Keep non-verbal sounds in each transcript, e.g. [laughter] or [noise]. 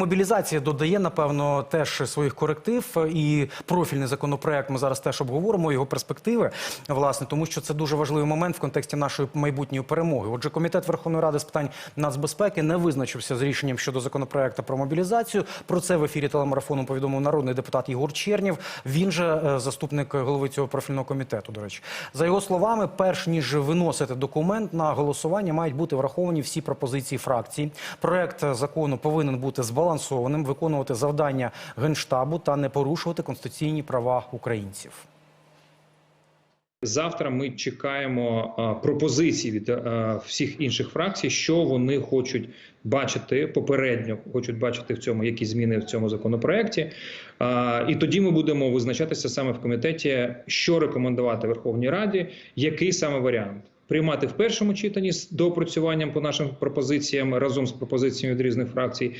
Мобілізація додає, напевно, теж своїх коректив і профільний законопроект. Ми зараз теж обговоримо його перспективи, власне, тому що це дуже важливий момент в контексті нашої майбутньої перемоги. Отже, комітет Верховної Ради з питань нацбезпеки не визначився з рішенням щодо законопроекту про мобілізацію. Про це в ефірі телемарафону повідомив народний депутат Єгор Чернєв. Він же е, заступник голови цього профільного комітету. До речі, за його словами, перш ніж виносити документ на голосування, мають бути враховані всі пропозиції фракцій. Проект закону повинен бути збалансованим, виконувати завдання генштабу та не порушувати конституційні права українців. Завтра ми чекаємо а, пропозицій від а, всіх інших фракцій, що вони хочуть бачити попередньо, хочуть бачити в цьому які зміни в цьому законопроекті. А, і тоді ми будемо визначатися саме в комітеті, що рекомендувати Верховній Раді, який саме варіант. Приймати в першому читанні з доопрацюванням по нашим пропозиціям разом з пропозиціями від різних фракцій,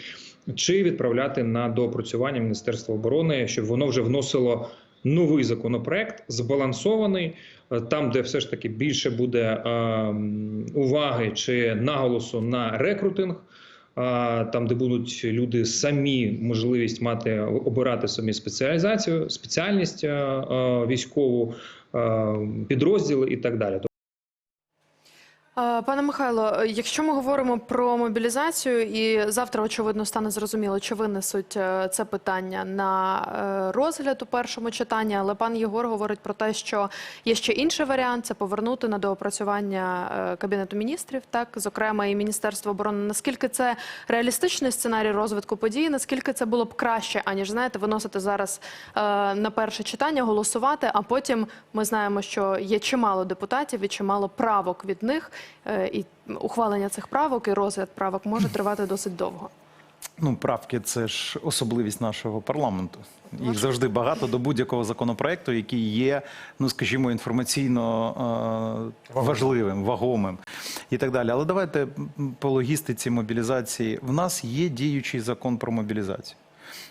чи відправляти на доопрацювання Міністерства оборони, щоб воно вже вносило новий законопроект, збалансований, е, там, де все ж таки більше буде е, уваги чи наголосу на рекрутинг. Там, де будуть люди самі можливість мати обирати собі спеціалізацію, спеціальність е, е, військову, е, підрозділи і так далі. Пане Михайло, якщо ми говоримо про мобілізацію, і завтра, очевидно, стане зрозуміло, чи винесуть е, це питання на е, розгляд у першому читанні, але пан Єгор говорить про те, що є ще інший варіант це повернути на доопрацювання е, Кабінету міністрів, так, зокрема, і Міністерство оборони. Наскільки це реалістичний сценарій розвитку подій, наскільки це було б краще, аніж знаєте, виносити зараз на перше читання, голосувати, а потім ми знаємо, що є чимало депутатів і чимало правок від них. Е, І ухвалення цих правок і розгляд правок може тривати досить довго. Ну, правки це ж особливість нашого парламенту. Їх завжди багато до будь-якого законопроекту, який є, ну скажімо, інформаційно е, важливим, вагомим і так далі. Але давайте по логістиці мобілізації. В нас є діючий закон про мобілізацію.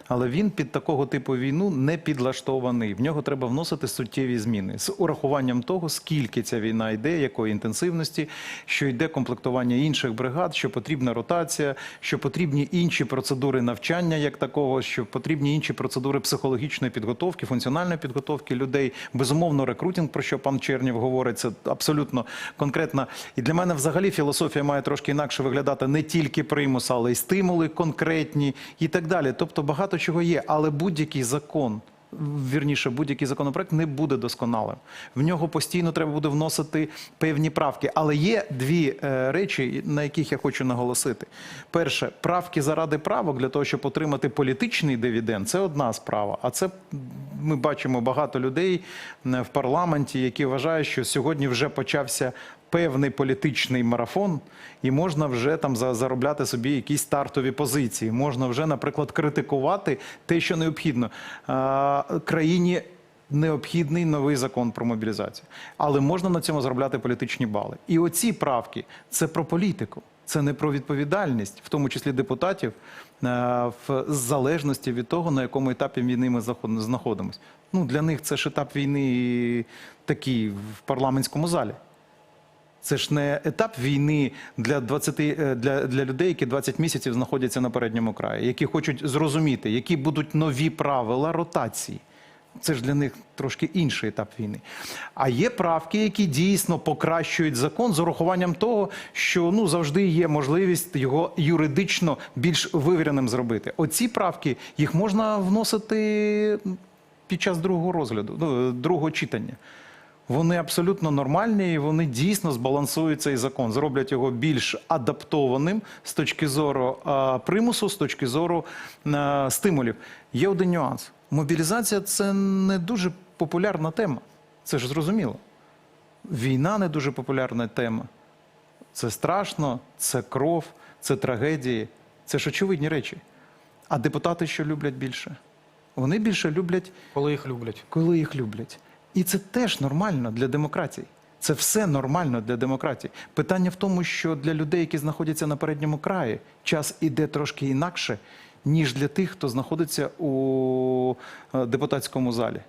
Але він під такого типу війну не підлаштований. В нього треба вносити суттєві зміни з урахуванням того, скільки ця війна йде, якої інтенсивності, що йде комплектування інших бригад, що потрібна ротація, що потрібні інші процедури навчання, як такого, що потрібні інші процедури психологічної підготовки, функціональної підготовки людей. Безумовно, рекрутинг, про що пан Чернєв говорить, це абсолютно конкретна. І для мене взагалі філософія має трошки інакше виглядати не тільки примус, але й стимули конкретні і так далі. Тобто багато чого є, але будь-який закон. Вірніше, будь-який законопроект не буде досконалим. В нього постійно треба буде вносити певні правки. Але є дві е, речі, на яких я хочу наголосити. Перше, правки заради правок для того, щоб отримати політичний дивіденд, це одна справа. А це ми бачимо багато людей е, в парламенті, які вважають, що сьогодні вже почався певний політичний марафон, і можна вже там заробляти собі якісь стартові позиції. Можна вже, наприклад, критикувати те, що необхідно країні. Необхідний новий закон про мобілізацію, але можна на цьому заробляти політичні бали. І оці правки це про політику, це не про відповідальність, в тому числі депутатів, в залежності від того, на якому етапі війни ми знаходимося. Ну для них це ж етап війни такий в парламентському залі. Це ж не етап війни для 20, е, для, для людей, які 20 місяців знаходяться на передньому краї, які хочуть зрозуміти, які будуть нові правила ротації. Це ж для них трошки інший етап війни. А є правки, які дійсно покращують закон з урахуванням того, що ну завжди є можливість його юридично більш вивіреним зробити. Оці правки їх можна вносити під час другого розгляду, ну, другого читання. Вони абсолютно нормальні, і вони дійсно збалансують цей закон, зроблять його більш адаптованим з точки зору а, примусу, з точки зору а, стимулів. Є один нюанс: мобілізація це не дуже популярна тема. Це ж зрозуміло. Війна не дуже популярна тема. Це страшно, це кров, це трагедії. Це ж очевидні речі. А депутати що люблять більше? Вони більше люблять Коли їх люблять. коли їх люблять. І це теж нормально для демократії. Це все нормально для демократії. Питання в тому, що для людей, які знаходяться на передньому краї, час іде трошки інакше, ніж для тих, хто знаходиться у е, депутатському залі.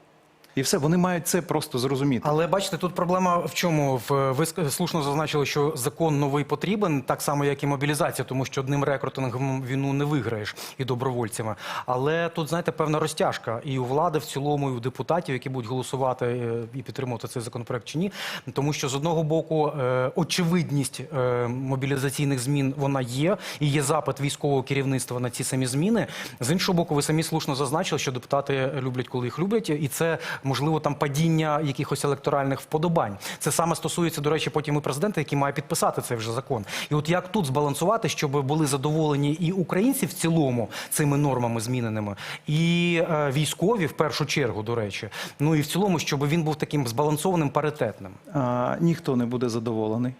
І все, вони мають це просто зрозуміти. Але бачите, тут проблема в чому? Ви слушно зазначили, що закон новий потрібен, так само, як і мобілізація, тому що одним рекрутингом війну не виграєш і добровольцями. Але тут, знаєте, певна розтяжка і у влади в цілому, і у депутатів, які будуть голосувати е, і підтримувати цей законопроект чи ні. Тому що з одного боку е, очевидність е, мобілізаційних змін вона є, і є запит військового керівництва на ці самі зміни. З іншого боку, ви самі слушно зазначили, що депутати люблять, коли їх люблять, і це можливо там падіння якихось електоральних вподобань. Це саме стосується, до речі, потім і президента, який має підписати цей вже закон. І от як тут збалансувати, щоб були задоволені і українці в цілому цими нормами зміненими, і е, військові в першу чергу, до речі, ну і в цілому, щоб він був таким збалансованим, паритетним. А, ніхто не буде задоволений.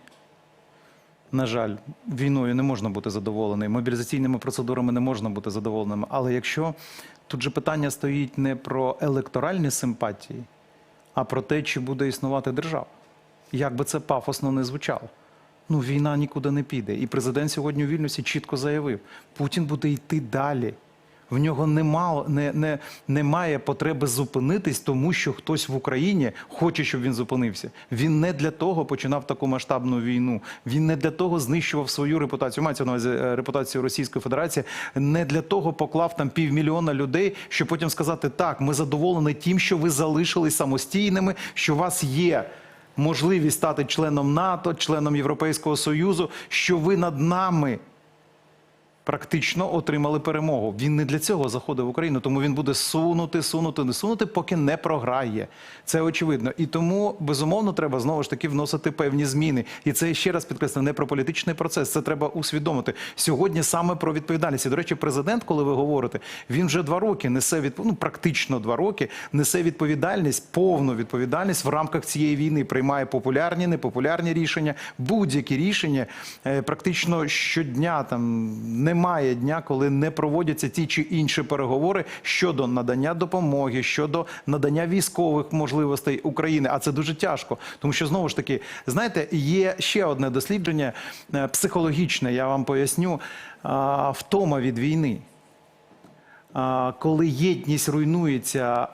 На жаль, війною не можна бути задоволений, мобілізаційними процедурами не можна бути задоволеним. Але якщо тут же питання стоїть не про електоральні симпатії, а про те, чи буде існувати держава. Як би це пафосно не звучало. Ну, війна нікуди не піде. І президент сьогодні у Вільнюсі чітко заявив: Путін буде йти далі. В нього нема, не, не, немає потреби зупинитись, тому що хтось в Україні хоче, щоб він зупинився. Він не для того починав таку масштабну війну. Він не для того знищував свою репутацію. Мається на увазі е, репутацію Російської Федерації. Не для того поклав там півмільйона людей, щоб потім сказати: так, ми задоволені тим, що ви залишились самостійними, що у вас є можливість стати членом НАТО, членом Європейського Союзу, що ви над нами практично отримали перемогу. Він не для цього заходив в Україну, тому він буде сунути, сунути, не сунути, поки не програє. Це очевидно. І тому безумовно треба знову ж таки вносити певні зміни. І це ще раз підкреслю, не про політичний процес. Це треба усвідомити сьогодні. Саме про відповідальність. І, до речі, президент, коли ви говорите, він вже два роки несе від ну практично два роки несе відповідальність, повну відповідальність в рамках цієї війни. Приймає популярні, непопулярні рішення, будь-які рішення. Е, Практично щодня там немає дня, коли не проводяться ті чи інші переговори щодо надання допомоги, щодо надання військових можливостей України. А це дуже тяжко, тому що знову ж таки, знаєте, є ще одне дослідження е, психологічне. Я вам поясню втома від війни. Коли єдність руйнується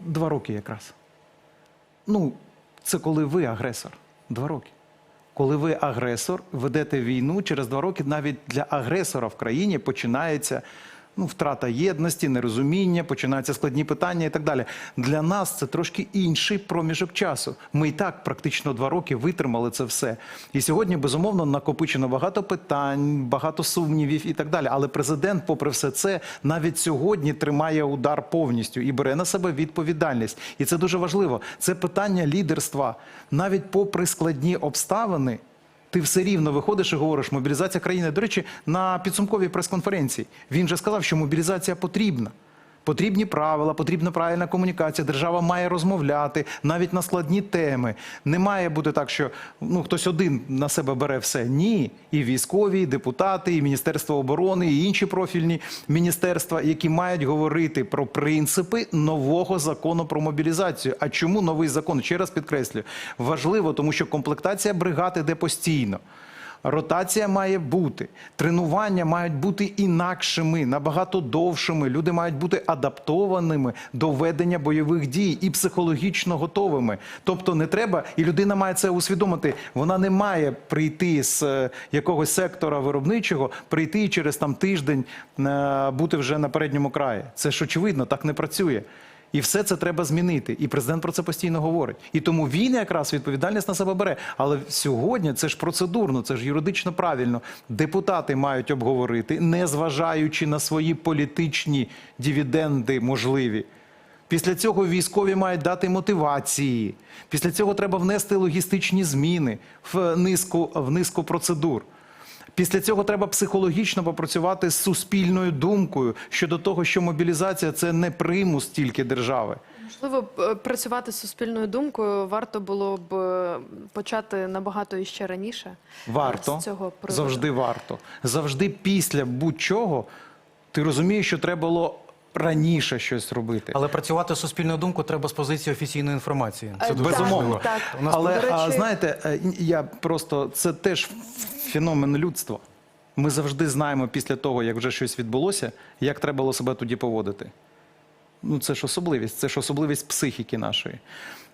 два роки якраз. Ну, це коли ви агресор. Два роки. Коли ви агресор, ведете війну, через два роки навіть для агресора в країні починається ну, втрата єдності, нерозуміння, починаються складні питання і так далі. Для нас це трошки інший проміжок часу. Ми і так практично два роки витримали це все. І сьогодні, безумовно, накопичено багато питань, багато сумнівів і так далі. Але президент, попри все це, навіть сьогодні тримає удар повністю і бере на себе відповідальність. І це дуже важливо. Це питання лідерства. Навіть попри складні обставини. Ти все рівно виходиш і говориш, мобілізація країни. До речі, на підсумковій прес-конференції він же сказав, що мобілізація потрібна. Потрібні правила, потрібна правильна комунікація. Держава має розмовляти навіть на складні теми. Не має бути так, що ну хтось один на себе бере все. Ні, і військові, і депутати, і Міністерство оборони, і інші профільні міністерства, які мають говорити про принципи нового закону про мобілізацію. А чому новий закон? Ще раз підкреслюю, важливо, тому що комплектація бригад іде постійно. Ротація має бути, тренування мають бути інакшими, набагато довшими. Люди мають бути адаптованими до ведення бойових дій і психологічно готовими. Тобто не треба, і людина має це усвідомити. Вона не має прийти з е, якогось сектора виробничого, прийти і через там тиждень е, бути вже на передньому краї. Це ж очевидно, так не працює. І все це треба змінити. І президент про це постійно говорить. І тому він якраз відповідальність на себе бере. Але сьогодні це ж процедурно, це ж юридично правильно. Депутати мають обговорити, не зважаючи на свої політичні дивіденди можливі. Після цього військові мають дати мотивації. Після цього треба внести логістичні зміни в низку, в низку процедур. Після цього треба психологічно попрацювати з суспільною думкою щодо того, що мобілізація це не примус тільки держави. Можливо, працювати з суспільною думкою варто було б е, почати набагато іще раніше. е, Варто з цього приводу. завжди варто. Завжди після будь-чого ти розумієш, що треба було раніше щось робити. Але працювати з суспільною думкою треба з позиції офіційної інформації. Це Е, дуже так, важливо. так. У нас Але речі- а, знаєте, е, я просто це теж феномен людства. Ми завжди знаємо після того, як вже щось відбулося, як треба було себе тоді поводити. Ну, це ж особливість, це ж особливість психіки нашої.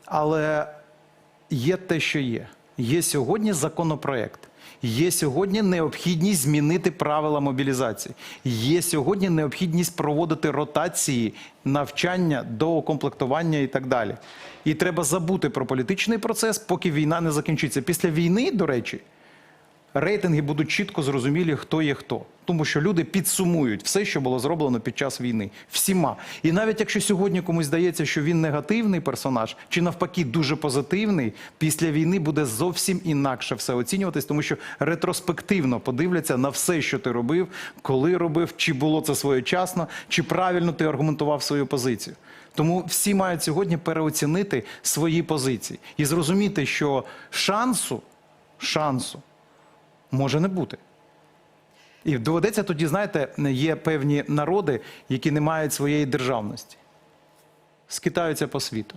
Але є те, що є. Є сьогодні законопроект. Є сьогодні необхідність змінити правила мобілізації. Є сьогодні необхідність проводити ротації, навчання, доукомплектування і так далі. І треба забути про політичний процес, поки війна не закінчиться. Після війни, до речі, рейтинги будуть чітко зрозумілі, хто є хто. Тому що люди підсумують все, що було зроблено під час війни. Всіма. І навіть якщо сьогодні комусь здається, що він негативний персонаж, чи навпаки дуже позитивний, після війни буде зовсім інакше все оцінюватись, тому що ретроспективно подивляться на все, що ти робив, коли робив, чи було це своєчасно, чи правильно ти аргументував свою позицію. Тому всі мають сьогодні переоцінити свої позиції і зрозуміти, що шансу, шансу може не бути. І доведеться тоді, знаєте, є певні народи, які не мають своєї державності, скитаються по світу.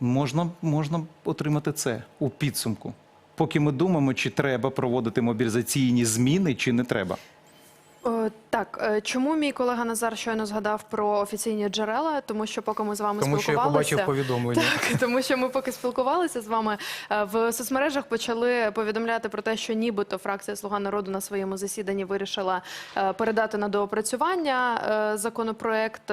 Можна, можна отримати це у підсумку, поки ми думаємо, чи треба проводити мобілізаційні зміни, чи не треба. Так, е, чому мій колега Назар щойно згадав про офіційні джерела? Тому що поки ми з вами Тому що я спілкувалися, побачив повідомлення. [laughs] Так, тому що ми поки спілкувалися з вами е, в соцмережах, почали повідомляти про те, що нібито фракція Слуга народу на своєму засіданні вирішила е, передати на доопрацювання законопроект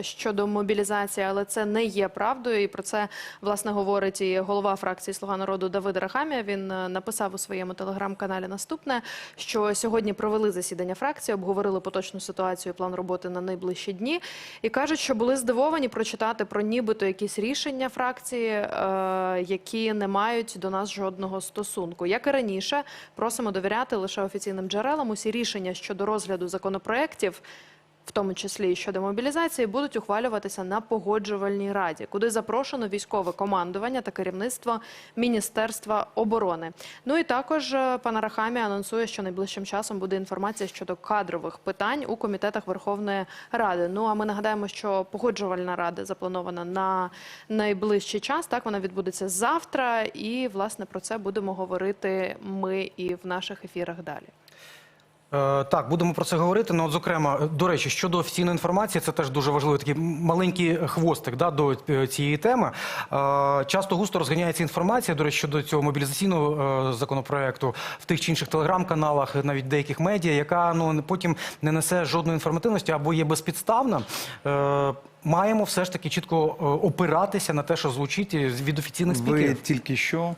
щодо мобілізації, але це не є правдою. І про це власне говорить і голова фракції Слуга народу Давид Рахамія. Він написав у своєму телеграм-каналі наступне, що сьогодні провели засідання фракції, обговорили поточну ситуацію, і план роботи на найближчі дні, і кажуть, що були здивовані прочитати про нібито якісь рішення фракції, е, які не мають до нас жодного стосунку. Як і раніше, просимо довіряти лише офіційним джерелам. Усі рішення щодо розгляду законопроєктів, в тому числі і щодо мобілізації, будуть ухвалюватися на погоджувальній раді, куди запрошено військове командування та керівництво Міністерства оборони. Ну і також е, пан Рахамі анонсує, що найближчим часом буде інформація щодо кадрових питань у комітетах Верховної Ради. Ну а ми нагадаємо, що погоджувальна рада запланована на найближчий час. Так вона відбудеться завтра, і власне про це будемо говорити ми і в наших ефірах далі. Е, Так, будемо про це говорити. Ну, от, зокрема, е, до речі, щодо офіційної інформації, це теж дуже важливий такий маленький хвостик да, до е, цієї теми. Часто густо розганяється інформація, до речі, щодо цього мобілізаційного законопроекту в тих чи інших телеграм-каналах, навіть деяких медіа, яка ну потім не несе жодної інформативності або є безпідставна. Маємо все ж таки чітко опиратися на те, що звучить від офіційних Ви тільки що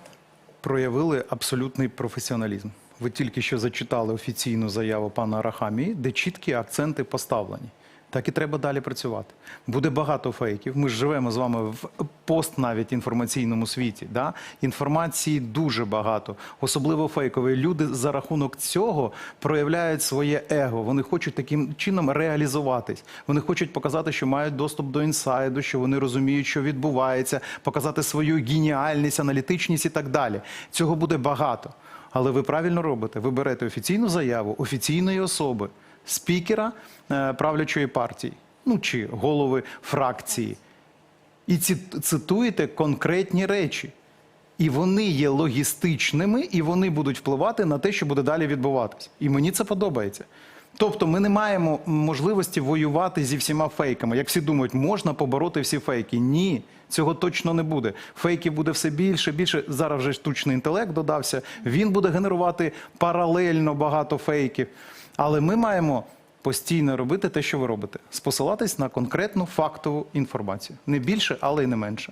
проявили абсолютний професіоналізм. Ви тільки що зачитали офіційну заяву пана Арахамії, де чіткі акценти поставлені. Так і треба далі працювати. Буде багато фейків. Ми живемо з вами в пост навіть інформаційному світі. Да? Інформації дуже багато, особливо фейкової. Люди за рахунок цього проявляють своє его. Вони хочуть таким чином реалізуватись. Вони хочуть показати, що мають доступ до інсайду, що вони розуміють, що відбувається, показати свою геніальність, аналітичність і так далі. Цього буде багато. Але ви правильно робите. Ви берете офіційну заяву офіційної особи, спікера е, правлячої партії, ну чи голови фракції, і цитуєте конкретні речі. І вони є логістичними, і вони будуть впливати на те, що буде далі відбуватись. І мені це подобається. Тобто ми не маємо можливості воювати зі всіма фейками. Як всі думають, можна побороти всі фейки. Ні, цього точно не буде. Фейків буде все більше, більше. Зараз вже штучний інтелект додався. Він буде генерувати паралельно багато фейків. Але ми маємо постійно робити те, що ви робите: спосилатись на конкретну фактову інформацію. Не більше, але й не менше.